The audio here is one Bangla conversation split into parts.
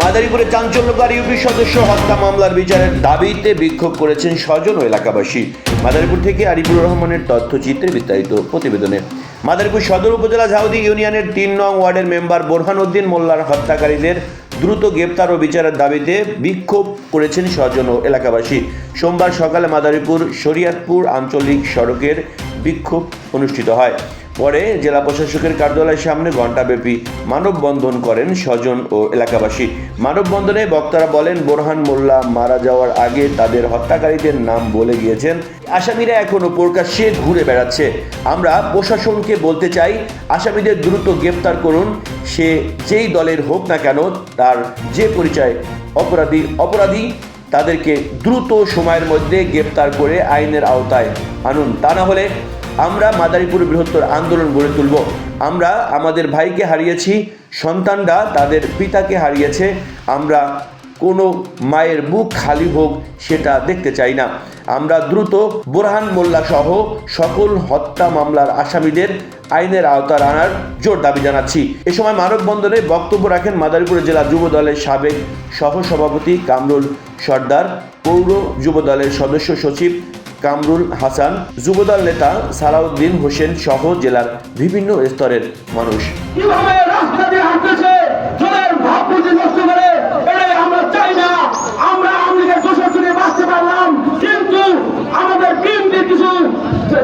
মাদারীপুরে চাঞ্চল্যকারী ইউপি সদস্য হত্যা মামলার বিচারের দাবিতে বিক্ষোভ করেছেন স্বজন ও এলাকাবাসী। মাদারীপুর থেকে আরিফুর রহমানের তথ্যচিত্রে বিস্তারিত প্রতিবেদনে। মাদারীপুর সদর উপজেলা ঝাউদি ইউনিয়নের তিন নং ওয়ার্ডের মেম্বার বোরহান উদ্দিন মোল্লার হত্যাকারীদের দ্রুত গ্রেপ্তার ও বিচারের দাবিতে বিক্ষোভ করেছেন স্বজন ও এলাকাবাসী। সোমবার সকালে মাদারীপুর শরিয়াতপুর আঞ্চলিক সড়কের বিক্ষোভ অনুষ্ঠিত হয়। পরে জেলা প্রশাসকের কার্যালয়ের সামনে ঘণ্টাব্যাপী মানববন্ধন করেন স্বজন ও এলাকাবাসী। মানববন্ধনে বক্তারা বলেন, বোরহান মোল্লা মারা যাওয়ার আগে তাদের হত্যাকারীদের নাম বলে গিয়েছেন। আসামিরা এখনও প্রকাশ্যে ঘুরে বেড়াচ্ছে। আমরা প্রশাসনকে বলতে চাই, আসামিদের দ্রুত গ্রেপ্তার করুন। সে যেই দলের হোক না কেন, তার যে পরিচয়, অপরাধী অপরাধী তাদেরকে দ্রুত সময়ের মধ্যে গ্রেপ্তার করে আইনের আওতায় আনুন। তা না হলে আমরা মাদারীপুর বৃহত্তর আন্দোলন গড়ে তুলব। আমরা আমাদের ভাইকে হারিয়েছি, সন্তানরা তাদের পিতাকে হারিয়েছে, আমরা কোনো মায়ের বুক খালি হোক সেটা দেখতে চাই না। আমরা দ্রুত বোরহান মোল্লা সহ সকল হত্যা মামলার আসামিদের আইনের আওতায় আনার জোর দাবি জানাচ্ছি। এ সময় মানববন্ধনে বক্তব্য রাখেন মাদারীপুর জেলা যুব দলের সাবেক সহসভাপতি কামরুল সর্দার, পৌর যুব দলের সদস্য সচিব কামরুল হাসান, যুবদল নেতা সালাউদ্দিন হোসেন সহ জেলার বিভিন্ন স্তরের মানুষ কীভাবে রাস্তা দিয়ে হাঁটতেছে জলের ভাবমূর্তি নষ্ট করে এটাই আমরা চাই না আমরা আমেরিকার দোষর থেকে বাঁচতে পারলাম কিন্তু আমাদের টিমকে কিছু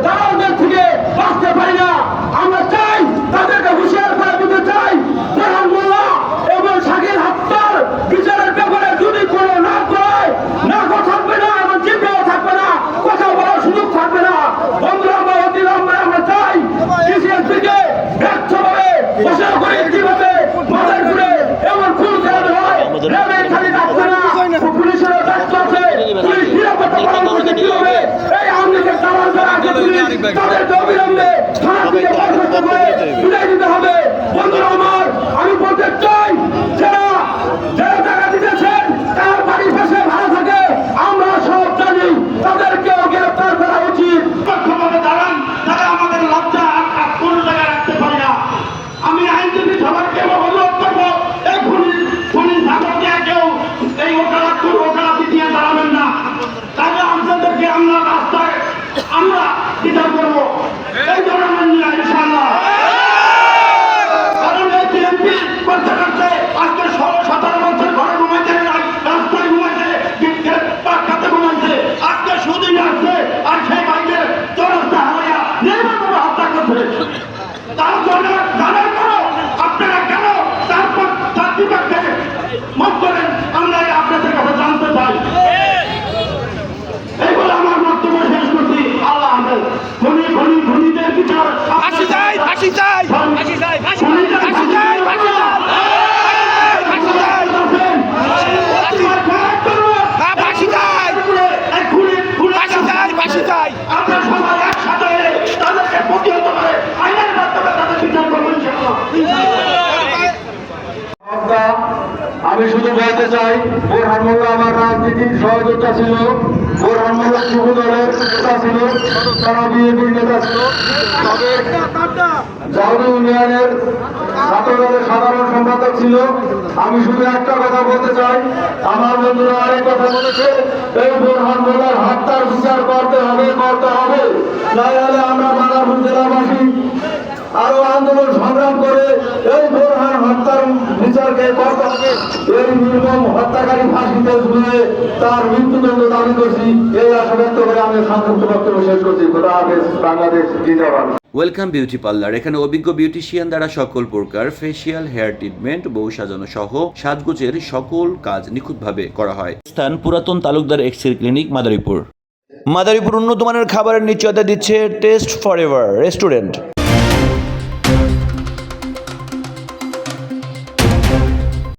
দালালদের থেকে বাঁচতে পারি না আমরা চাই তাদেরকে হুঁশিয়ার করে দিতে চাই প্রধান মোল্লা এবং শাকির হত্যার বিচারের ব্যাপারে যদি কোনো না করায় না কথা থাকবে না এবং জিজ্ঞাসা থাকবে না কথা বলার সুযোগ থাকবে না বন্ধুরা আমরা অতি লম্বে আমরা চাই ডিসিএসপিকে ব্যর্থভাবে ঘোষণা করে কীভাবে মাথায় ঘুরে এমন খুন চালানো হয় রেলে খালি থাকবে না পুলিশেরও দায়িত্ব আছে পুলিশ নিরাপত্তা পালন করতে কি হবে এই যারা আছে পুলিশ তাদেরকে অবিলম্বে থানা থেকে বরখাস্ত করে বিদায় দিতে হবে। বন্ধুরা আমার আমি বলতে চাই যারা যারা টাকা দিতেছেন তার বাড়ির পাশে ভাড়া থাকে আমরা সব জানি তাদেরকেও গ্রেফতার করা উচিত পক্ষপাতে দাঁড়ান তারা আমাদের লজ্জা আর- আর কোনো জায়গায় রাখতে পারে না আমি আইনজীবী সবাইকে অনুরোধ করব এই খুনি খুনি সাগরকে কেউ এই ওকালাত করে ওকালাতি দিয়ে দাঁড়াবেন না তাহলে আপনাদেরকে আমরা রাস্তায় আমরা বিচার করব এই ধরনের নিয়ে ইনশাল্লাহ কারণ এই বিএনপি করতে করতে আজকে ষোলো সতেরো বছর ঘরে ঘুমাইতে রাস্তায় ঘুমাইছে পাখাতে ঘুমাইছে আজকে সুদিন আসছে আর সেই ভাইকে চৌরাস্তা হারাইয়া নির্মমভাবে হত্যা করছে তার জন্য জানার পরও আপনারা কেন তারপর তার বিপক্ষে মত করেন আমরা এই আপনাদের কাছে জানতে চাই এই বলে আমার বক্তব্য শেষ করছি আল্লাহ হাফেজ ধনী ধনী ধনীদের বিচার ফাঁসি চাই, ফাঁসি চাই, ফাঁসি চাই, ফাঁসি চাই, ফাঁসি চাই, ফাঁসি চাই। ফাঁসি চাই। হ্যাঁ, ফাঁসি চাই। ফাঁসি চাই, ফাঁসি চাই। আমরা সবাই একসাথে হয়ে তাদেরকে প্রতিহত করে আইনের মাধ্যমে তাদের বিচার করব ইনশাআল্লাহ। আমি শুধু বলতে চাই বোরহানমোল্লা আমার রাজনীতির সহযোগিতা ছিল, বোরহান মোল্লা যুব দলের নেতা ছিল, তারা বিএনপির নেতা ছিল। তবে জাউদি ইউনিয়নের ছাত্র দলের সাধারণ সম্পাদক ছিল। আমি শুধু একটা কথা বলতে চাই, আমার বন্ধুরা আরেক কথা বলেছে, এই বোরহান মোল্লার হত্যার বিচার করতে হবে করতে হবে। তাই হলে আমরা মাদারপুর জেলাবাসী আরও আন্দোলন এই বোরহান হত্যার বিচারকে করতে হবে এই নির্মম হত্যাকারী ফাঁসিতে তার মৃত্যুদণ্ড দাবি করছি। এই আশা ব্যক্ত করে আমি সংক্ষিপ্ত বক্তব্য শেষ করছি। খোদা হাফেজ বাংলাদেশ জিন্দাবাদ। ওয়েলকাম বিউটি পার্লার এখানে অভিজ্ঞ বিউটিশিয়ান দ্বারা সকল প্রকার ফেসিয়াল হেয়ার ট্রিটমেন্ট বউ সাজানো সহ সাজগোজের সকল কাজ নিখুঁতভাবে করা হয়। স্থান পুরাতন তালুকদার এক্সের ক্লিনিক মাদারীপুর। মাদারীপুর উন্নত মানের খাবারের নিশ্চয়তা দিচ্ছে টেস্ট ফর এভার রেস্টুরেন্ট